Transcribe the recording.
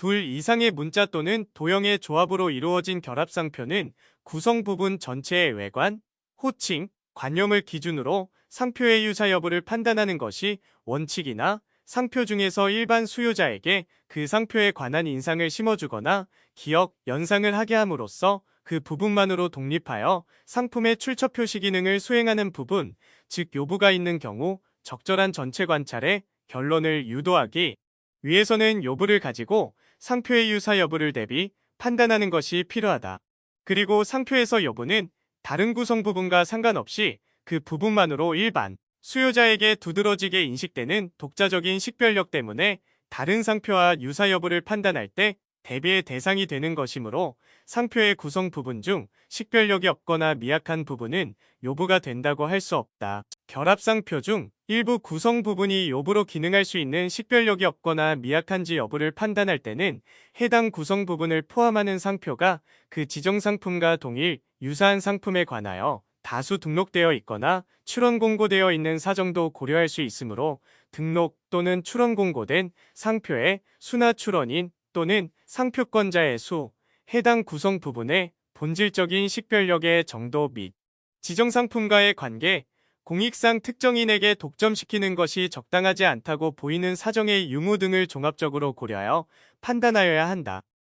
둘 이상의 문자 또는 도형의 조합으로 이루어진 결합상표는 구성 부분 전체의 외관, 호칭, 관념을 기준으로 상표의 유사 여부를 판단하는 것이 원칙이나 상표 중에서 일반 수요자에게 그 상표에 관한 인상을 심어주거나 기억, 연상을 하게 함으로써 그 부분만으로 독립하여 상품의 출처 표시 기능을 수행하는 부분, 즉 요부가 있는 경우 적절한 전체 관찰에 결론을 유도하기 위해서는 요부를 가지고 상표의 유사 여부를 대비 판단하는 것이 필요하다. 그리고 상표에서 여부는 다른 구성 부분과 상관없이 그 부분만으로 일반 수요자에게 두드러지게 인식되는 독자적인 식별력 때문에 다른 상표와 유사 여부를 판단할 때 대비의 대상이 되는 것이므로 상표의 구성 부분 중 식별력이 없거나 미약한 부분은 요부가 된다고 할 수 없다. 결합상표 중 일부 구성 부분이 요부로 기능할 수 있는 식별력이 없거나 미약한지 여부를 판단할 때는 해당 구성 부분을 포함하는 상표가 그 지정 상품과 동일 유사한 상품에 관하여 다수 등록되어 있거나 출원 공고되어 있는 사정도 고려할 수 있으므로 등록 또는 출원 공고된 상표의 수나 출원인 또는 상표권자의 수, 해당 구성 부분의 본질적인 식별력의 정도 및 지정 상품과의 관계, 공익상 특정인에게 독점시키는 것이 적당하지 않다고 보이는 사정의 유무 등을 종합적으로 고려하여 판단하여야 한다.